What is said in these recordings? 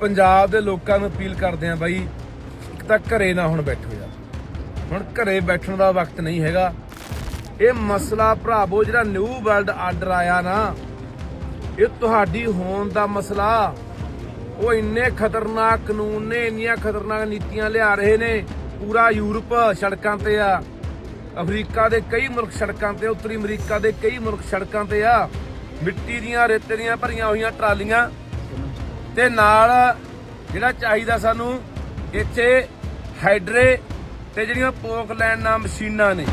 ਪੰਜਾਬ ਦੇ ਲੋਕਾਂ ਨੂੰ ਅਪੀਲ ਕਰਦੇ ਆ ਬਾਈ, ਇੱਕ ਤਾਂ ਘਰੇ ਨਾ ਹੁਣ ਬੈਠੋ ਯਾਰ। ਹੁਣ ਘਰੇ ਬੈਠਣ ਦਾ ਵਕਤ ਨਹੀਂ ਹੈਗਾ। ਇਹ ਮਸਲਾ ਭਰਾਵੋ, ਜਿਹੜਾ ਨਿਊ ਵਰਲਡ ਆਰਡਰ ਆਇਆ ਨਾ, ਇਹ ਤੁਹਾਡੀ ਹੋਣ ਦਾ ਮਸਲਾ। ਉਹ ਇੰਨੇ ਖਤਰਨਾਕ ਕਾਨੂੰਨ ਨੇ, ਇੰਨੀਆਂ ਖਤਰਨਾਕ ਨੀਤੀਆਂ ਲਿਆ ਰਹੇ ਨੇ। ਪੂਰਾ ਯੂਰਪ ਸੜਕਾਂ ਤੇ ਆ। ਅਫਰੀਕਾ ਦੇ ਕਈ ਮੁਲਕ ਸੜਕਾਂ ਤੇ, ਉੱਤਰੀ ਅਮਰੀਕਾ ਦੇ ਕਈ ਮੁਲਕ ਸੜਕਾਂ ਤੇ ਆ। ਮਿੱਟੀ ਦੀਆਂ, ਰੇਤੇ ਦੀਆਂ ਭਰੀਆਂ ਹੋਈਆਂ ਟਰਾਲੀਆਂ। ਤੇ ਨਾਲ ਜਿਹੜਾ ਚਾਹੀਦਾ ਸਾਨੂੰ ਇੱਥੇ ਹਾਈਡਰੇ ਤੇ ਜਿਹੜੀਆਂ ਪੋਕ ਲੈਣ ਨਾਲ ਮਸ਼ੀਨਾਂ ਨੇ।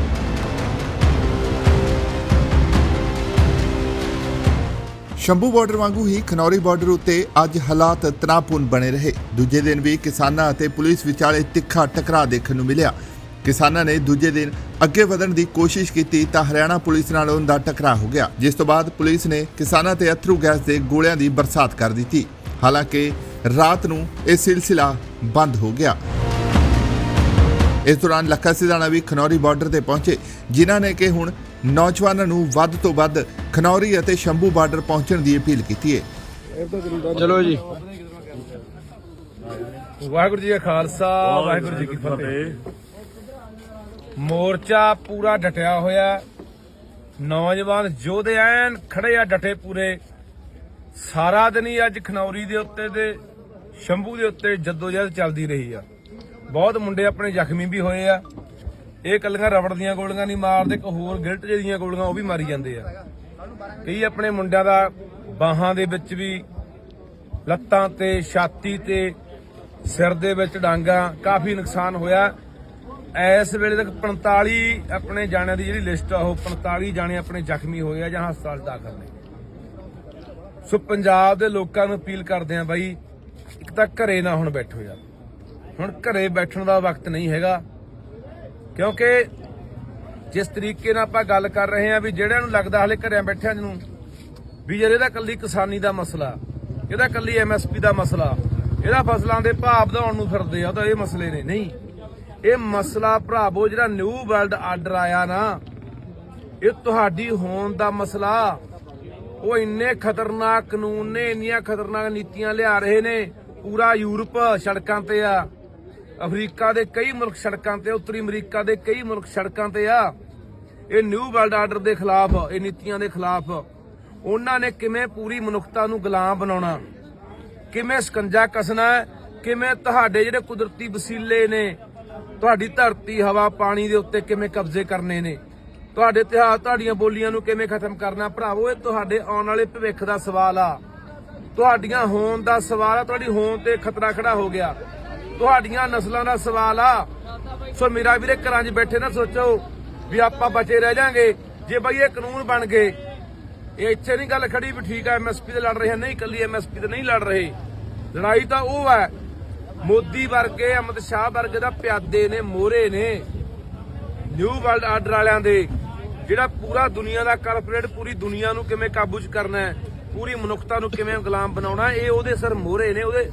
ਸ਼ੰਭੂ ਬਾਰਡਰ ਵਾਂਗੂ ਹੀ ਖਨੌਰੀ ਬਾਰਡਰ ਉੱਤੇ ਅੱਜ ਹਾਲਾਤ ਤਣਾਅਪੂਰਨ ਬਣੇ ਰਹੇ। ਦੂਜੇ ਦਿਨ ਵੀ ਕਿਸਾਨਾਂ ਅਤੇ ਪੁਲਿਸ ਵਿਚਾਲੇ ਤਿੱਖਾ ਟਕਰਾਅ ਦੇਖਣ ਨੂੰ ਮਿਲਿਆ। ਕਿਸਾਨਾਂ ਨੇ ਦੂਜੇ ਦਿਨ ਅੱਗੇ ਵਧਣ ਦੀ ਕੋਸ਼ਿਸ਼ ਕੀਤੀ ਤਾਂ ਹਰਿਆਣਾ ਪੁਲਿਸ ਨਾਲ ਉਹਨਾਂ ਦਾ ਟਕਰਾਅ ਹੋ ਗਿਆ, ਜਿਸ ਤੋਂ ਬਾਅਦ ਪੁਲਿਸ ਨੇ ਕਿਸਾਨਾਂ ਤੇ ਅਥਰੂ ਗੈਸ ਦੇ ਗੋਲਿਆਂ ਦੀ ਬਰਸਾਤ ਕਰ ਦਿੱਤੀ। ਹਾਲਾਂਕਿ ਰਾਤ ਨੂੰ ਇਹ ਸਿਲਸਿਲਾ ਬੰਦ ਹੋ ਗਿਆ। ਇਸ ਦੌਰਾਨ ਲੱਖਾ ਸਿਧਾਣਾ ਵੀ ਖਨੌਰੀ ਬਾਰਡਰ ਤੇ ਪਹੁੰਚੇ ਜਿਨ੍ਹਾਂ ਨੇ ਕਿ ਹੁਣ ਨੌਜਵਾਨਾਂ ਨੂੰ ਵੱਧ ਤੋਂ ਵੱਧ ਖਨੌਰੀ ਅਤੇ ਸ਼ੰਭੂ ਬਾਰਡਰ ਪਹੁੰਚਣ ਦੀ ਅਪੀਲ ਕੀਤੀ ਹੈ। ਚਲੋ ਜੀ। ਵਾਹਿਗੁਰੂ ਜੀ ਕਾ ਖਾਲਸਾ ਵਾਹਿਗੁਰੂ ਜੀ ਕੀ ਫਤਿਹ। ਮੋਰਚਾ ਪੂਰਾ ਡਟਿਆ ਹੋਇਆ। ਨੌਜਵਾਨ ਯੋਧੇ ਐਨ ਖੜੇ ਆ ਡਟੇ ਪੂਰੇ। ਸਾਰਾ ਦਿਨ ਹੀ ਅੱਜ ਖਨੌਰੀ ਦੇ ਉੱਤੇ ਤੇ ਸ਼ੰਭੂ ਦੇ ਉੱਤੇ ਜਦੋਜਹਿਦ ਚੱਲਦੀ ਰਹੀ ਆ। ਬਹੁਤ ਮੁੰਡੇ ਆਪਣੇ ਜ਼ਖਮੀ ਵੀ ਹੋਏ ਆ। ਇਹ ਕੱਲੀਆਂ ਰਬੜ ਦੀਆਂ ਗੋਲੀਆਂ ਨਹੀਂ ਮਾਰਦੇ, ਇੱਕ ਹੋਰ ਗਿਲਟ ਦੀਆਂ ਗੋਲੀਆਂ ਉਹ ਵੀ ਮਾਰੀ ਜਾਂਦੇ ਆ। ਕਈ ਆਪਣੇ ਮੁੰਡਿਆਂ ਦਾ ਬਾਹਾਂ ਦੇ ਵਿੱਚ ਵੀ ਲੱਤਾਂ ਤੇ, ਛਾਤੀ ਤੇ, ਸਿਰ ਦੇ ਵਿੱਚ ਡਾਂਗਾ, ਕਾਫੀ ਨੁਕਸਾਨ ਹੋਇਆ। ਇਸ ਵੇਲੇ ਤੱਕ 45 ਆਪਣੇ ਜਾਣਿਆਂ ਦੀ ਜਿਹੜੀ ਲਿਸਟ ਆ, ਉਹ 45 ਜਾਣੇ ਆਪਣੇ ਜ਼ਖਮੀ ਹੋਏ ਆ ਜਾਂ ਹਸਪਤਾਲ ਦਾਖਲ ਨੇ। ਸੋ ਪੰਜਾਬ ਦੇ ਲੋਕਾਂ ਨੂੰ ਅਪੀਲ ਕਰਦੇ ਆ ਬਾਈ, ਇੱਕ ਤਾਂ ਘਰੇ ਨਾ ਹੁਣ ਬੈਠੋ ਯਾਰ। ਹੁਣ ਘਰੇ ਬੈਠਣ ਦਾ ਵਕਤ ਨਹੀਂ ਹੈਗਾ। ਕਿਉਂਕਿ ਜਿਸ ਤਰੀਕੇ ਨਾਲ ਆਪਾਂ ਗੱਲ ਕਰ ਰਹੇ ਹਾਂ ਵੀ ਜਿਹੜਿਆਂ ਨੂੰ ਲੱਗਦਾ ਹਲੇ ਘਰਿਆਂ ਬੈਠਿਆਂ ਨੂੰ, ਵੀ ਯਾਰ ਇਹਦਾ ਕੱਲੀ ਕਿਸਾਨੀ ਦਾ ਮਸਲਾ, ਇਹਦਾ ਕੱਲੀ ਐਮਐਸਪੀ ਦਾ ਮਸਲਾ, ਇਹਦਾ ਫਸਲਾਂ ਦੇ ਭਾਅ ਵਧਾਉਣ ਨੂੰ ਫਿਰਦੇ ਆ ਉਹ ਤਾਂ ਇਹ ਮਸਲੇ ਨੇ। ਨਹੀਂ, ਇਹ ਮਸਲਾ ਭਰਾਵੋ ਜਿਹੜਾ ਨਿਊ ਵਰਲਡ ਆਰਡਰ ਆਇਆ ਨਾ, ਇਹ ਤੁਹਾਡੀ ਹੋਣ ਦਾ ਮਸਲਾ। ਉਹ ਇੰਨੇ ਖਤਰਨਾਕ ਕਾਨੂੰਨ ਨੇ, ਇੰਨੀਆਂ ਖਤਰਨਾਕ ਨੀਤੀਆਂ ਲਿਆ ਰਹੇ ਨੇ ਪੂਰਾ ਯੂਰਪ ਸੜਕਾਂ ਤੇ ਆ। ਅਫਰੀਕਾ ਦੇ ਕਈ ਮੁਲਕ ਸੜਕਾਂ ਤੇ, ਉੱਤਰੀ ਅਮਰੀਕਾ ਦੇ ਕਈ ਮੁਲਕ ਸੜਕਾਂ ਤੇ ਆ। ਇਹ ਨਿਊ ਵਰਲਡ ਆਰਡਰ ਦੇ ਖਿਲਾਫ, ਇਹ ਨੀਤੀਆਂ ਦੇ ਖਿਲਾਫ ਉਹਨਾਂ ਨੇ ਕਿਵੇਂ ਪੂਰੀ ਮਨੁੱਖਤਾ ਨੂੰ ਗੁਲਾਮ ਬਣਾਉਣਾ? ਕਿਵੇਂ ਸਕੰਜਾ ਕੱਸਣਾ ਕਿਵੇਂ ਤੁਹਾਡੇ ਜਿਹੜੇ ਕੁਦਰਤੀ ਵਸੀਲੇ ਨੇ, ਤੁਹਾਡੀ ਧਰਤੀ ਹਵਾ ਪਾਣੀ ਦੇ ਉੱਤੇ ਕਿਵੇਂ ਕਬਜ਼ੇ ਕਰਨੇ ਨੇ? ਤੁਹਾਡੇ ਇਤਿਹਾਸ, ਤੁਹਾਡੀਆਂ ਬੋਲੀਆਂ ਨੂੰ ਕਿਵੇਂ ਖਤਮ ਕਰਨਾ? ਭਰਾਵੋ, ਇਹ ਤੁਹਾਡੇ ਆਉਣ ਵਾਲੇ ਭਵਿੱਖ ਦਾ ਸਵਾਲ ਆ। ਤੁਹਾਡੀਆਂ ਹੋਣ ਦਾ ਸਵਾਲ ਆ, ਤੁਹਾਡੀ ਹੋਣ ਤੇ ਖਤਰਾ ਖੜਾ ਹੋ ਗਿਆ। ਤੁਹਾਡੀਆਂ ਨਸਲਾਂ ਦਾ ਸਵਾਲ ਆ। ਸੋ ਮੇਰਾ ਵੀਰੇ, ਘਰਾਂ 'ਚ ਬੈਠੇ ਨਾ ਸੋਚੋ ਵੀ ਆਪਾਂ ਬਚੇ ਰਹਿ ਜਾਾਂਗੇ, ਜੇ ਬਈ ਇਹ ਕਾਨੂੰਨ ਬਣ ਗਏ। ਇਹ ਇੱਥੇ ਨਹੀਂ ਗੱਲ ਖੜੀ ਵੀ ਠੀਕ ਹੈ ਐਮਐਸਪੀ ਤੇ ਲੜ ਰਹੇ ਹਾਂ ਨਹੀਂ ਕੱਲੀ ਐਮਐਸਪੀ ਤੇ ਨਹੀਂ ਲੜ ਰਹੇ। ਲੜਾਈ ਤਾਂ ਉਹ ਹੈ ਮੋਦੀ ਵਰਗੇ, ਅਮਿਤ ਸ਼ਾਹ ਵਰਗੇ ਦਾ ਪਿਆਦੇ ਨੇ, ਮੋਹਰੇ ਨੇ। ਨਿਊ ਵਰਲਡ ਆਰਡਰ ਵਾਲਿਆਂ ਦੇ। ਜਿਹੜਾ ਪੂਰਾ ਦੁਨੀਆ ਦਾ ਕਾਰਪੋਰੇਟ ਪੂਰੀ ਦੁਨੀਆ ਨੂੰ ਕਿਵੇਂ ਕਾਬੂ 'ਚ ਕਰਨਾ ਹੈ, ਪੂਰੀ ਮਨੁੱਖਤਾ ਨੂੰ ਕਿਵੇਂ ਗੁਲਾਮ ਬਣਾਉਣਾ ਇਹ ਉਹਦੇ ਸਰ ਮੋਹਰੇ ਨੇ, ਉਹਦੇ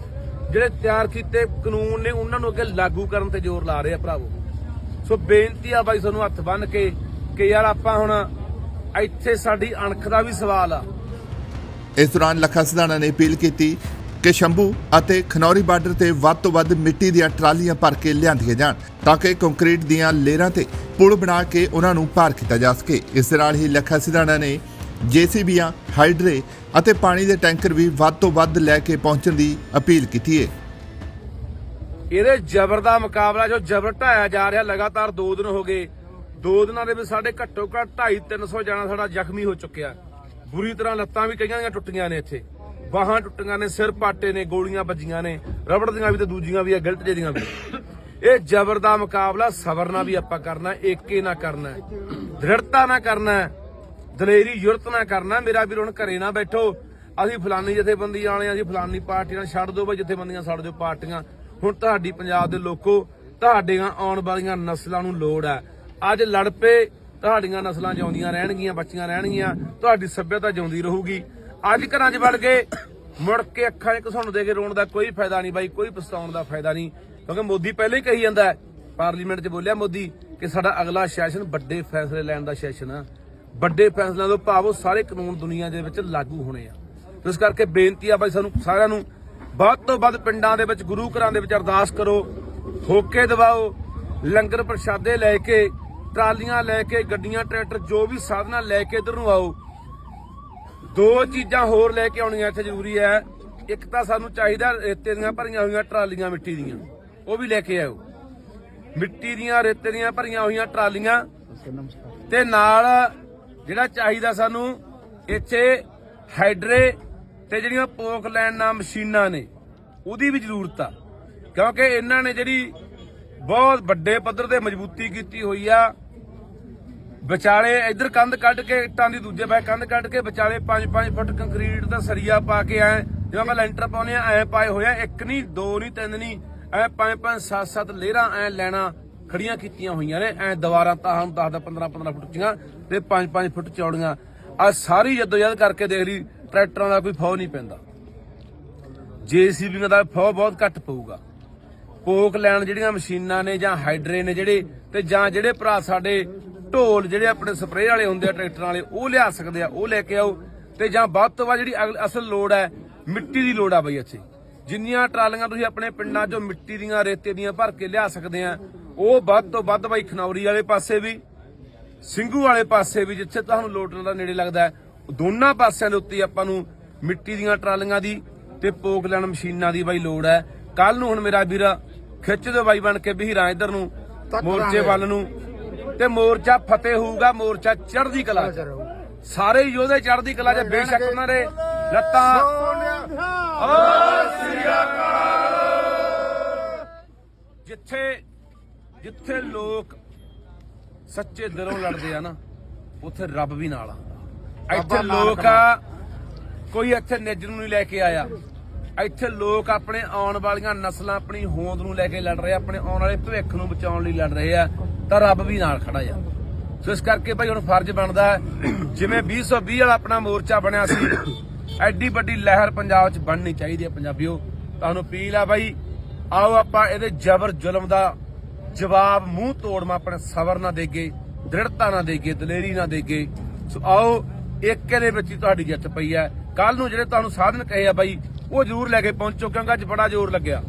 ਜਿਹੜੇ ਤਿਆਰ ਕੀਤੇ ਕਾਨੂੰਨ ਨੇ, ਉਹਨਾਂ ਨੂੰ ਅੱਗੇ ਲਾਗੂ ਕਰਨ ਤੇ ਜ਼ੋਰ ਲਾ ਰਹੇ ਆ ਭਰਾਵੋ। ਸੋ ਬੇਨਤੀ ਆ ਬਾਈ ਤੁਹਾਨੂੰ ਹੱਥ ਬੰਨ ਕੇ ਕਿ ਯਾਰ ਆਪਾਂ ਹੁਣ ਇੱਥੇ ਸਾਡੀ ਅਣਖ ਦਾ ਵੀ ਸਵਾਲ ਆ। ਇਸ ਦੌਰਾਨ ਲੱਖਾ ਸਿਧਾਣਾ ਨੇ ਅਪੀਲ ਕੀਤੀ ਕਿ ਸ਼ੰਭੂ ਅਤੇ ਖਨੌਰੀ ਬਾਰਡਰ ਤੇ ਵੱਧ ਤੋਂ ਵੱਧ ਮਿੱਟੀ ਦੀਆਂ ਟਰਾਲੀਆਂ ਭਰ ਕੇ ਲਿਆਂਦੀਆਂ ਜਾਣ ਤਾਂ ਕਿ ਕੰਕਰੀਟ ਦੀਆਂ ਲੇਅਰਾਂ ਤੇ ਪੁਲ ਬਣਾ ਕੇ ਉਹਨਾਂ ਨੂੰ ਪਾਰ ਕੀਤਾ ਜਾ ਸਕੇ। ਇਸ ਦੇ ਨਾਲ ਹੀ ਲੱਖਾ ਸਿਧਾਣਾ ਨੇ ਜੀਸੀਬੀਆਂ, ਹਾਈਡਰੇ ਅਤੇ ਪਾਣੀ ਦੇ ਟੈਂਕਰ ਵੀ ਵੱਧ ਤੋਂ ਵੱਧ ਲੈ ਕੇ ਪਹੁੰਚਣ ਦੀ ਅਪੀਲ ਕੀਤੀ ਹੈ। ਇਹਦੇ ਜ਼ਬਰ ਦਾ ਮੁਕਾਬਲਾ ਜੋ ਜ਼ਬਰ ਢਾਇਆ ਜਾ ਰਿਹਾ ਲਗਾਤਾਰ 2 ਦਿਨ ਹੋ ਗਏ। 2 ਦਿਨਾਂ ਦੇ ਵਿੱਚ ਸਾਡੇ ਘੱਟੋ ਘੱਟ 2.5 300 ਜਾਣਾ ਸਾਡਾ ਜ਼ਖਮੀ ਹੋ ਚੁੱਕਿਆ। ਬੁਰੀ ਤਰ੍ਹਾਂ ਲੱਤਾਂ ਵੀ ਕਈਆਂ ਦੀਆਂ ਟੁੱਟੀਆਂ ਨੇ ਇੱਥੇ। ਬਾਹਾਂ ਟੁੱਟੀਆਂ ਨੇ, ਸਿਰ ਪਾਟੇ ਨੇ, ਗੋਲੀਆਂ ਵੱਜੀਆਂ ਨੇ, ਰਬੜ ਦੀਆਂ ਵੀ ਤੇ ਦੂਜੀਆਂ ਵੀ ਆ, ਗਿਲਟ ਦੀਆਂ ਵੀ। ਇਹ ਜ਼ਬਰ ਦਾ ਮੁਕਾਬਲਾ ਸਬਰ ਨਾਲ ਵੀ ਆਪਾਂ ਕਰਨਾ, ਏਕੇ ਨਾਲ ਕਰਨਾ, ਦ੍ਰਿੜਤਾ ਨਾਲ ਕਰਨਾ, ਦਲੇਰੀ ਯੁਰਤ ਨਾਲ ਕਰਨਾ। ਮੇਰਾ ਵੀਰ ਹੁਣ ਘਰੇ ਨਾ ਬੈਠੋ, ਅਸੀਂ ਫਲਾਨੀ ਜਥੇਬੰਦੀ ਵਾਲੇ ਆ ਜੀ ਫਲਾਨੀ ਪਾਰਟੀ ਨਾਲ ਛੱਡ ਦਿਓ ਬਈ, ਜਥੇਬੰਦੀਆਂ ਛੱਡ ਦਿਓ ਪਾਰਟੀਆਂ। ਹੁਣ ਤੁਹਾਡੀ ਪੰਜਾਬ ਦੇ ਲੋਕੋ, ਤੁਹਾਡੀਆਂ ਆਉਣ ਵਾਲੀਆਂ ਨਸਲਾਂ ਨੂੰ ਲੋੜ ਹੈ ਅੱਜ ਲੜ ਪਏ, ਤੁਹਾਡੀਆਂ ਨਸਲਾਂ ਜਿਉਂਦੀਆਂ ਰਹਿਣਗੀਆਂ, ਬੱਚੀਆਂ ਰਹਿਣਗੀਆਂ, ਤੁਹਾਡੀ ਸੱਭਿਅਤਾ ਜਿਉਂਦੀ ਰਹੂਗੀ। ਅੱਜ ਘਰਾਂ 'ਚ ਵੜ ਗਏ। ਮੁੜ ਕੇ ਅੱਖਾਂ 'ਚ ਘਸੁਣ ਦੇ ਕੇ ਰੋਣ ਦਾ ਕੋਈ ਫਾਇਦਾ ਨਹੀਂ ਬਾਈ, ਕੋਈ ਪਛਤਾਉਣ ਦਾ ਫਾਇਦਾ ਨਹੀਂ। ਕਿਉਂਕਿ ਮੋਦੀ ਪਹਿਲਾਂ ਹੀ ਕਹੀ ਜਾਂਦਾ ਹੈ, ਪਾਰਲੀਮੈਂਟ 'ਚ ਬੋਲਿਆ ਮੋਦੀ, ਕਿ ਸਾਡਾ ਅਗਲਾ ਸੈਸ਼ਨ ਵੱਡੇ ਫੈਸਲੇ ਲੈਣ ਦਾ ਸੈਸ਼ਨ ਆ। ਵੱਡੇ ਫੈਸਲਿਆਂ ਤੋਂ ਭਾਵ ਉਹ ਸਾਰੇ ਕਾਨੂੰਨ ਦੁਨੀਆ ਦੇ ਵਿੱਚ ਲਾਗੂ ਹੋਣੇ ਆ। ਇਸ ਕਰਕੇ ਬੇਨਤੀ ਆ ਬਾਈ ਸਾਨੂੰ ਸਾਰਿਆਂ ਨੂੰ, ਵੱਧ ਤੋਂ ਵੱਧ ਪਿੰਡਾਂ ਦੇ ਵਿੱਚ, ਗੁਰੂ ਘਰਾਂ ਦੇ ਵਿੱਚ ਅਰਦਾਸ ਕਰੋ, ਹੋਕੇ ਦਿਵਾਓ, ਲੰਗਰ ਪ੍ਰਸ਼ਾਦੇ ਲੈ ਕੇ, ਟਰਾਲੀਆਂ ਲੈ ਕੇ, ਗੱਡੀਆਂ, ਟਰੈਕਟਰ ਜੋ ਵੀ ਸਾਧਨਾ ਲੈ ਕੇ ਇਧਰ ਨੂੰ ਆਓ ਦੋ ਚੀਜ਼ਾਂ ਹੋਰ ਲੈ ਕੇ ਆਉਣੀਆਂ ਇੱਥੇ ਜ਼ਰੂਰੀ ਹੈ। ਇੱਕ ਤਾਂ ਸਾਨੂੰ ਚਾਹੀਦਾ ਰੇਤੇ ਦੀਆਂ ਭਰੀਆਂ ਹੋਈਆਂ ਟਰਾਲੀਆਂ ਮਿੱਟੀ ਦੀਆਂ। ਉਹ ਵੀ ਲੈ ਕੇ ਆਓ ਮਿੱਟੀ ਦੀਆਂ, ਰੇਤੇ ਦੀਆਂ ਭਰੀਆਂ ਹੋਈਆਂ ਟਰਾਲੀਆਂ। ਤੇ ਨਾਲ ਜਿਹੜਾ ਚਾਹੀਦਾ ਸਾਨੂੰ ਇੱਥੇ ਹਾਈਡਰੇ ਤੇ ਜਿਹੜੀਆਂ ਪੋਕ ਲੈਣ ਨਾਲ ਮਸ਼ੀਨਾਂ ਨੇ, ਉਹਦੀ ਵੀ ਜ਼ਰੂਰਤ ਆ। ਕਿਉਂਕਿ ਇਹਨਾਂ ਨੇ ਜਿਹੜੀ ਬਹੁਤ ਵੱਡੇ ਪੱਧਰ ਤੇ ਮਜ਼ਬੂਤੀ ਕੀਤੀ ਹੋਈ ਆ। ਵਿਚਾਲੇ ਇੱਧਰ ਕੰਧ ਕੱਢ ਕੇ ਇੱਟਾਂ ਦੀ ਦੂਜੇ ਪਾਸੇ ਕੰਧ ਕੱਢ ਕੇ ਵਿਚਾਲੇ 5-5 ਫੁੱਟ ਕੰਕਰੀਟ ਦਾ ਸਰੀਆ ਪਾ ਕੇ ਐ, ਜਿਵੇਂ ਆਪਾਂ ਲੈਂਟਰ ਪਾਉਨੇ ਆ ਐ ਪਾਏ ਹੋਇਆ ਇੱਕ ਨਹੀਂ ਦੋ ਨਹੀਂ ਤਿੰਨ ਨਹੀਂ ਐ 5-5 7-7 ਲੇਅਰਾਂ ਐ ਲੈਣਾ ਖੜੀਆਂ ਕੀਤੀਆਂ ਹੋਈਆਂ ਨੇ, ਐ ਦੀਵਾਰਾਂ ਤਾਂ ਹੁਣ 10 15-15 ਫੁੱਟ ਦੀਆਂ ਤੇ 5-5 ਫੁੱਟ ਚੌੜੀਆਂ। ਆ ਸਾਰੀ ਜਦੋਜਦ ਕਰਕੇ ਦੇਖ ਲਈ, ਟਰੈਕਟਰਾਂ ਦਾ ਕੋਈ ਫੌ ਨਹੀਂ ਪੈਂਦਾ। ਜੀਸੀਬੀਆਂ ਦਾ ਫੌ ਬਹੁਤ ਘੱਟ ਪਊਗਾ। ਪੋਕ ਲੈਣ ਜਿਹੜੀਆਂ ਮਸ਼ੀਨਾਂ ਨੇ ਜਾਂ ਹਾਈਡਰੇ ਨੇ ਜਿਹੜੇ, ਤੇ ਜਾਂ ਜਿਹੜੇ ਭਰਾ ਸਾਡੇ ਢੋਲ ਜਿਹੜੇ ਆਪਣੇ ਸਪਰੇਅ ਵਾਲੇ ਹੁੰਦੇ ਆ ਟਰੈਕਟਰਾਂ ਵਾਲੇ ਉਹ ਲਿਆ ਸਕਦੇ ਆ ਉਹ ਲੈ ਕੇ ਆਓ ਤੇ ਜਾਂ ਵੱਧ ਤੋਂ ਵੱਧ ਜਿਹੜੀ ਅਸਲ ਲੋੜ ਹੈ ਮਿੱਟੀ ਦੀ ਲੋੜ ਆ ਬਈ ਇੱਥੇ। ਜਿੰਨੀਆਂ ਟਰਾਲੀਆਂ ਤੁਸੀਂ ਆਪਣੇ ਪਿੰਡਾਂ 'ਚੋਂ ਮਿੱਟੀ ਦੀਆਂ ਰੇਤੇ ਦੀਆਂ ਭਰ ਕੇ ਲਿਆ ਸਕਦੇ ਆ ਉਹ ਵੱਧ ਤੋਂ ਵੱਧ ਬਈ ਖਨੌਰੀ ਵਾਲੇ ਪਾਸੇ ਵੀ ਸਿੰਘੂ ਵਾਲੇ ਪਾਸੇ ਵੀ ਜਿੱਥੇ ਤੁਹਾਨੂੰ ਲੋਟਣ ਦਾ ਨੇੜੇ ਲੱਗਦਾ ਦੋਨਾਂ ਪਾਸਿਆਂ ਦੇ ਉੱਤੇ ਆਪਾਂ ਨੂੰ ਮਿੱਟੀ ਦੀਆਂ ਟਰਾਲੀਆਂ ਦੀ ਤੇ ਪੋਕ ਲੈਣ ਮਸ਼ੀਨਾਂ ਦੀ ਬਾਈ ਲੋੜ ਹੈ। ਕੱਲ ਨੂੰ ਹੁਣ ਮੇਰਾ ਵੀਰ ਖਿੱਚ ਦਿਓ ਬਾਈ ਬਣ ਕੇ ਵੀਰਾਂ ਇੱਧਰ ਨੂੰ ਮੋਰਚੇ ਵੱਲ ਨੂੰ। ਤੇ ਮੋਰਚਾ ਫਤਿਹ ਹੋਊਗਾ ਮੋਰਚਾ ਚੜ੍ਹਦੀ ਕਲਾ 'ਚ। ਸਾਰੇ ਯੋਧੇ ਚੜ੍ਹਦੀ ਕਲਾ 'ਚ ਬੇਸ਼ੱਕ ਉਹਨਾਂ ਦੇ ਲੱਤਾਂ ਜਿੱਥੇ ਜਿੱਥੇ ਲੋਕ ਸੱਚੇ ਦਿਲੋਂ ਲੜਦੇ ਆ ਨਾ ਉੱਥੇ ਰੱਬ ਵੀ ਨਾਲ ਆਉਂਦਾ ਇੱਥੇ ਲੋਕ ਆ ਕੋਈ ਇੱਥੇ ਨਿੱਜ ਨੂੰ ਨਹੀਂ ਲੈ ਕੇ ਆਇਆ। ਇੱਥੇ ਲੋਕ ਆਪਣੇ ਆਉਣ ਵਾਲੀਆਂ ਨਸਲਾਂ ਆਪਣੀ ਹੋਂਦ ਨੂੰ ਲੈ ਕੇ ਲੜ ਰਹੇ ਆ ਆਪਣੇ ਆਉਣ ਵਾਲੇ ਭਵਿੱਖ ਨੂੰ ਬਚਾਉਣ ਲਈ ਲੜ ਰਹੇ ਆ। ਤਾਂ ਰੱਬ ਵੀ ਨਾਲ ਖੜਾ ਆ। ਸੋ ਇਸ ਕਰਕੇ ਭਾਈ ਹੁਣ ਫਰਜ਼ ਬਣਦਾ ਜਿਵੇਂ 2020 ਵਾਲਾ ਆਪਣਾ ਮੋਰਚਾ ਬਣਿਆ ਸੀ, ਐਡੀ ਵੱਡੀ ਲਹਿਰ ਪੰਜਾਬ 'ਚ ਬਣਨੀ ਚਾਹੀਦੀ ਹੈ ਪੰਜਾਬੀਓ। ਤੁਹਾਨੂੰ ਅਪੀਲ ਆ ਬਾਈ, ਆਓ ਆਪਾਂ ਇਹਦੇ ਜ਼ਬਰ ਜ਼ੁਲਮ ਦਾ ਜਵਾਬ ਮੂੰਹ ਤੋੜਮਾ ਆਪਣੇ ਸਬਰ ਨਾ ਦੇਗੇ ਦ੍ਰਿੜਤਾ ਨਾ ਦੇਗੇ ਦਲੇਰੀ ਨਾ ਦੇਗੇ ਸੋ ਆਓ, ਏਕੇ ਦੇ ਵਿੱਚ ਹੀ ਤੁਹਾਡੀ ਜਿੱਤ ਪਈ ਹੈ। ਕੱਲ ਨੂੰ ਜਿਹੜੇ ਤੁਹਾਨੂੰ ਸਾਧਨ ਕਹੇ ਆ ਬਾਈ, ਉਹ ਜ਼ਰੂਰ ਲੈ ਕੇ ਪਹੁੰਚੋ, ਕਿਉਂਕਿ ਅੱਜ ਬੜਾ ਜ਼ੋਰ ਲੱਗਿਆ।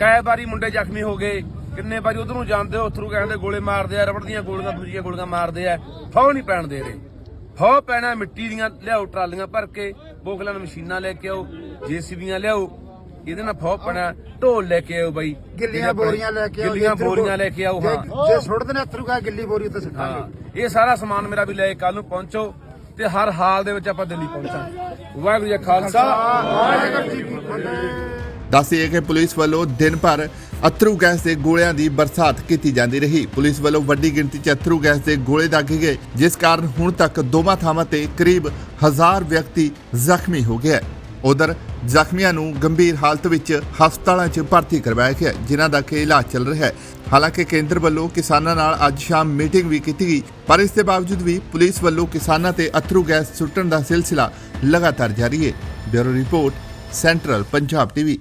ਕਈ ਵਾਰੀ ਮੁੰਡੇ ਜ਼ਖਮੀ ਹੋ ਗਏ ਕਿੰਨੇ ਵਾਰੀ ਉਧਰ ਨੂੰ ਜਾਂਦੇ ਹੋ ਉਥਰੂ ਕਹਿੰਦੇ ਗੋਲੇ ਮਾਰਦੇ ਆ ਰਬੜ ਦੀਆਂ ਗੋਲੀਆਂ ਦੂਜੀਆਂ ਗੋਲੀਆਂ ਮਾਰਦੇ ਆ ਫੌ ਨਹੀਂ ਪੈਣ ਦੇ ਰਹੇ। ਫੌ ਪੈਣਾ ਮਿੱਟੀ ਦੀਆਂ ਲਿਆਓ ਟਰਾਲੀਆਂ ਭਰ ਕੇ ਬੋਕਲਾਂ ਮਸ਼ੀਨਾਂ ਲੈ ਕੇ ਆਓ ਜੀਸੀਬੀਆਂ ਲਿਆਓ ਇਹਦੇ ਨਾਲ ਫੌ ਪੈਣਾ ਢੋਲ ਲੈ ਕੇ ਆਓ ਬਾਈ ਗਿੱਲੀਆਂ ਬੋਰੀਆਂ ਲੈ ਕੇ ਆਓ ਗਿੱਲੀਆਂ ਬੋਰੀਆਂ ਲੈ ਕੇ ਆਓ ਹਾਂ। ਜੇ- ਸੁੱਟਦੇ ਨੇ ਅਥਰੂ ਕਾ ਗਿੱਲੀ ਬੋਰੀ ਉੱਤੇ ਸਿੱਟਾਂਗੇ। ਇਹ ਸਾਰਾ ਸਮਾਨ ਮੇਰਾ ਵੀ ਲੈ ਕੇ ਕੱਲ ਨੂੰ ਪਹੁੰਚੋ ਤੇ ਹਰ ਹਾਲ ਦੇ ਵਿੱਚ ਆਪਾਂ ਦਿੱਲੀ ਪਹੁੰਚਾਂਗੇ। ਵਾਹਿਗੁਰੂ ਜੀ ਖਾਲਸਾ। ਵਾਹਿਗੁਰੂ ਜੀ ਕੀ ਫਤਿਹ। ਦੱਸਿਏ ਕਿ ਪੁਲਿਸ ਵੱਲੋਂ ਦਿਨ ਭਰ ਅਥਰੂ ਗੈਸ ਦੇ ਗੋਲਿਆਂ ਦੀ ਬਰਸਾਤ ਕੀਤੀ ਜਾਂਦੀ ਰਹੀ। ਪੁਲਿਸ ਵੱਲੋਂ ਵੱਡੀ ਗਿਣਤੀ 'ਚ ਅਥਰੂ ਗੈਸ ਦੇ ਗੋਲੇ ਦਾਗੇ ਗਏ, ਜਿਸ ਕਾਰਨ ਹੁਣ ਤੱਕ ਦੋਵਾਂ ਥਾਵਾਂ ਤੇ ਕਰੀਬ 1000 ਵਿਅਕਤੀ ਜ਼ਖਮੀ ਹੋ ਗਏ ਉਧਰ ਜ਼ਖਮੀਆਂ ਨੂੰ ਗੰਭੀਰ ਹਾਲਤ ਵਿੱਚ ਹਸਪਤਾਲਾਂ 'ਚ ਭਰਤੀ ਕਰਵਾਇਆ ਗਿਆ, ਜਿਨ੍ਹਾਂ ਦਾ ਕਿ ਇਲਾਜ ਚੱਲ ਰਿਹਾ ਹੈ। ਹਾਲਾਂਕਿ ਕੇਂਦਰ ਵੱਲੋਂ ਕਿਸਾਨਾਂ ਨਾਲ ਅੱਜ ਸ਼ਾਮ ਮੀਟਿੰਗ ਵੀ ਕੀਤੀ ਗਈ, ਪਰ ਇਸ ਦੇ ਬਾਵਜੂਦ ਵੀ ਪੁਲਿਸ ਵੱਲੋਂ ਕਿਸਾਨਾਂ ਤੇ ਅਥਰੂ ਗੈਸ ਸੁੱਟਣ ਦਾ ਸਿਲਸਿਲਾ ਲਗਾਤਾਰ ਜਾਰੀ ਹੈ। Bureau report, central Punjab TV.